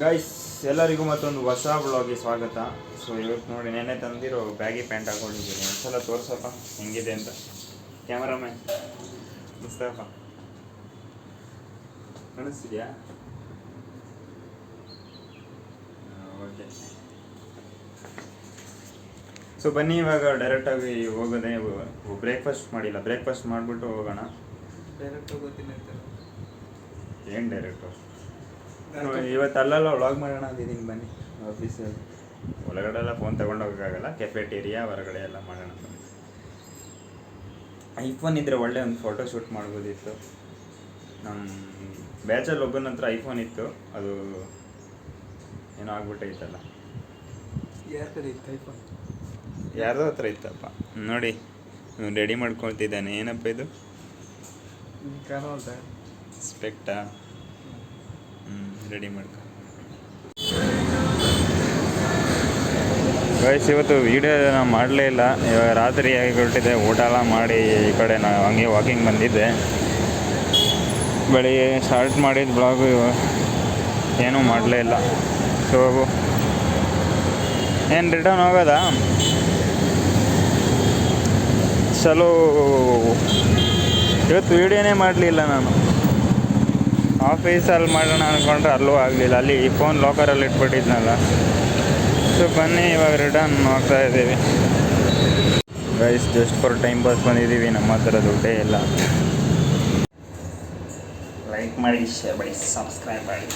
Guys ಎಲ್ಲರಿಗೂ ಮತ್ತೊಂದು ಹೊಸ ಬ್ಲಾಗ್ಗೆ ಸ್ವಾಗತ. ಸೊ ಇವತ್ತು ನೋಡಿ ನೆನೆ ತಂದಿರೋ ಬ್ಯಾಗಿ ಪ್ಯಾಂಟ್ ಹಾಕೊಂಡಿದ್ದೀನಿ. ಒಂದ್ಸಲ ತೋರಿಸಪ್ಪ ಹೆಂಗಿದೆ ಅಂತ. ಕ್ಯಾಮರಾಮ್ಯಾನ್ ಮುಸ್ತಫ. ಕಾಣಿಸ್ತಿದ್ಯಾ? ಓಕೆ ಸೊ ಬನ್ನಿ ಇವಾಗ ಡೈರೆಕ್ಟಾಗಿ ಹೋಗೋದೇ ಬ್ರೇಕ್ಫಾಸ್ಟ್ ಮಾಡಿಲ್ಲ. ಬ್ರೇಕ್ಫಾಸ್ಟ್ ಮಾಡಿಬಿಟ್ಟು ಹೋಗೋಣ. ಡೈರೆಕ್ಟ್ ಏನು ಡೈರೆಕ್ಟು ಇವತ್ತು ಅಲ್ಲೆಲ್ಲ ವ್ಲಾಗ್ ಮಾಡೋಣ ಅಂದಿದ್ದೀನಿ ಬನ್ನಿ. ಆಫೀಸಲ್ಲಿ ಒಳಗಡೆ ಎಲ್ಲ ಫೋನ್ ತೊಗೊಂಡೋಗೋಕ್ಕಾಗಲ್ಲ ಕೆಫೆಟೇರಿಯಾ ಹೊರಗಡೆ ಎಲ್ಲ ಮಾಡೋಣ ಬನ್ನಿ ಐಫೋನ್ ಇದ್ದರೆ ಒಳ್ಳೆ ಒಂದು ಫೋಟೋ ಶೂಟ್ ಮಾಡ್ಬೋದಿತ್ತು. ನಮ್ಮ ಬ್ಯಾಚಲ್ಲಿ ಒಬ್ಬನ ಹತ್ರ ಐಫೋನ್ ಇತ್ತು ಅದು ಏನೋ ಆಗ್ಬಿಟ್ಟೈತಲ್ಲ. ಯಾರ ಕಡೆ ಇತ್ತು ಐಫೋನ್ ಯಾರ್ದೋ ಹತ್ರ ಇತ್ತಪ್ಪ. ನೋಡಿ ರೆಡಿ ಮಾಡ್ಕೊಳ್ತಿದ್ದಾನೆ. ಏನಪ್ಪ ಇದು? ಸ್ಪೆಕ್ಟಾ ಹ್ಞೂ ರೆಡಿ ಮಾಡ್ಕೊ. ಗೈಸ್ ಇವತ್ತು ವೀಡಿಯೋ ನಾನು ಮಾಡಲೇ ಇಲ್ಲ. ಇವಾಗ ರಾತ್ರಿ ಆಗಿ ಹೊರಟಿದೆ ಊಟ ಎಲ್ಲ ಮಾಡಿ ಈ ಕಡೆ ನಾನು ಹಂಗೆ ವಾಕಿಂಗ್ ಬಂದಿದ್ದೆ. ಬೆಳಿಗ್ಗೆ ಸ್ಟಾರ್ಟ್ ಮಾಡಿದ ಬ್ಲಾಗು ಏನೂ ಮಾಡಲೇ ಇಲ್ಲ. ಸೊ ಏನು ರಿಟರ್ನ್ ಹೋಗೋದಾ? ಚಲೋ. ಇವತ್ತು ವೀಡಿಯೋನೇ ಮಾಡಲಿಲ್ಲ ನಾನು. ಆಫೀಸಲ್ಲಿ ಮಾಡೋಣ ಅಂದ್ಕೊಂಡ್ರೆ ಅಲ್ಲೂ ಆಗಲಿಲ್ಲ. ಅಲ್ಲಿ ಫೋನ್ ಲಾಕರಲ್ಲಿ ಇಟ್ಬಿಟ್ಟಿದ್ನಲ್ಲ. ಸೊ ಬನ್ನಿ, ಇವಾಗ ರಿಟರ್ನ್ ಹೋಗ್ತಾ ಇದ್ದೀವಿ. Guys just for time pass ಬಂದಿದ್ದೀವಿ. ನಮ್ಮ ಹತ್ರ ದುಡ್ಡೇ ಇಲ್ಲ. ಲೈಕ್ ಮಾಡಿ ಶೇರ್ ಮಾಡಿ ಸಬ್ಸ್ಕ್ರೈಬ್ ಮಾಡಿ.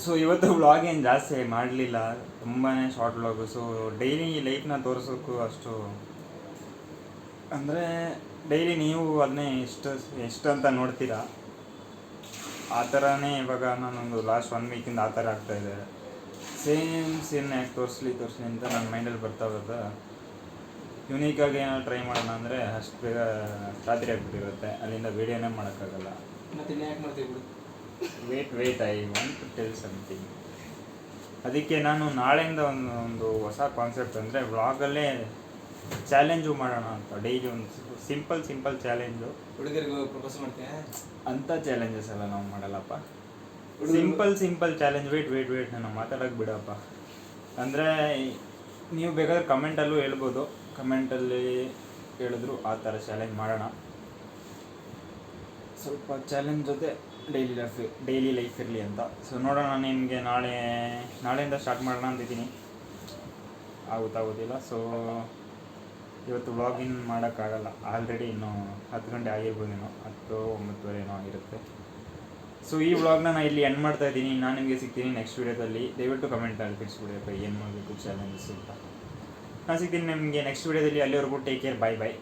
ಸೊ ಇವತ್ತು ವ್ಲಾಗ್ ಏನು ಜಾಸ್ತಿ ಮಾಡಲಿಲ್ಲ. ತುಂಬಾ ಶಾರ್ಟ್ ವ್ಲಾಗು ಸೊ ಡೈಲಿ ಲೈಫ್ನ ತೋರಿಸೋಕ್ಕೂ ಅಷ್ಟು ಅಂದರೆ ಡೈಲಿ ನೀವು ಅದನ್ನೇ ಎಷ್ಟು ಎಷ್ಟು ಅಂತ ನೋಡ್ತೀರಾ. ಆ ಥರನೇ ಇವಾಗ ನಾನೊಂದು ಲಾಸ್ಟ್ ಒನ್ ವೀಕಿಂದ ಆ ಥರ ಆಗ್ತಾಯಿದೆ ಸೇಮ್ ಸೀನ್ ಯಾಕೆ ತೋರಿಸ್ಲಿ ತೋರಿಸ್ಲಿ ಅಂತ ನನ್ನ ಮೈಂಡಲ್ಲಿ ಬರ್ತಾ ಬರ್ತಾ ಯುನೀಕಾಗಿ ಏನೋ ಟ್ರೈ ಮಾಡೋಣ ಅಂದರೆ ಅಷ್ಟು ಬೇಗ ರಾತ್ರಿ ಆಗ್ಬಿಟ್ಟಿರುತ್ತೆ. ಅಲ್ಲಿಂದ ವೀಡಿಯೋನೇ ಮಾಡೋಕ್ಕಾಗಲ್ಲ. ಮತ್ತೆ ಯಾಕೆ ಮಾಡ್ತೀವಿ wait wait I want to tell something ಅದಕ್ಕೆ ನಾನು ನಾಳೆಯಿಂದ ಒಂದು ಒಂದು ಹೊಸ ಕಾನ್ಸೆಪ್ಟ್ ಅಂದರೆ ವ್ಲಾಗಲ್ಲೇ ಚಾಲೆಂಜು ಮಾಡೋಣ ಅಂತ ಡೈಲಿ ಒಂದು ಸಿಂಪಲ್ ಸಿಂಪಲ್ ಚಾಲೆಂಜು ಹುಡುಗರಿಗೆ ಪ್ರಪೋಸ್ ಮಾಡ್ತೀನಿ ಅಂಥ ಚಾಲೆಂಜಸ್ ಎಲ್ಲ ನಾವು ಮಾಡಲ್ಲಪ್ಪ. Simple simple challenge wait wait wait ನಾನು ಮಾತಾಡೋಕೆ ಬಿಡಪ್ಪ. ಅಂದರೆ ನೀವು ಬೇಕಾದ್ರೆ ಕಮೆಂಟಲ್ಲೂ ಹೇಳ್ಬೋದು. ಕಮೆಂಟಲ್ಲಿ ಹೇಳಿದ್ರು ಆ ಥರ ಚಾಲೆಂಜ್ ಮಾಡೋಣ. ಸ್ವಲ್ಪ ಚಾಲೆಂಜ್ ಜೊತೆ ಡೈಲಿ ಲೈಫ್ ಡೈಲಿ ಲೈಫ್ ಇರಲಿ ಅಂತ. ಸೊ ನೋಡೋಣ ನಿಮಗೆ ನಾಳೆ, ನಾಳೆಯಿಂದ ಸ್ಟಾರ್ಟ್ ಮಾಡೋಣ ಅಂತಿದ್ದೀನಿ. ಆಗುತ್ತಾಗೋದಿಲ್ಲ ಸೊ ಇವತ್ತು ವ್ಲಾಗಿನ್ ಮಾಡೋಕ್ಕಾಗಲ್ಲ. ಆಲ್ರೆಡಿ ಇನ್ನು ಹತ್ತು ಗಂಟೆ ಆಗಿರ್ಬೋದೇನೋ ಹತ್ತು ಒಂಬತ್ತುವರೆ ಏನೋ ಆಗಿರುತ್ತೆ. ಸೊ ಈ ವ್ಲಾಗ್ನ ನಾನು ಇಲ್ಲಿ ಎಂಡ್ ಮಾಡ್ತಾ ಇದ್ದೀನಿ. ನಾನು ನಿಮಗೆ ಸಿಗ್ತೀನಿ ನೆಕ್ಸ್ಟ್ ವೀಡಿಯೋದಲ್ಲಿ ದಯವಿಟ್ಟು ಕಮೆಂಟ್ ಅಲ್ಲಿ ತಿಳಿಸ್ಬಿಡಿಯಪ್ಪ ಏನು ಮಾಡಬೇಕು ಚಾಲೆಂಜಸ್ ಅಂತ. ನಾನು ಸಿಗ್ತೀನಿ ನಿಮಗೆ ನೆಕ್ಸ್ಟ್ ವೀಡಿಯೋದಲ್ಲಿ ಅಲ್ಲಿವರೆಗೂ ಟೇಕ್ ಕೇರ್ ಬೈ ಬೈ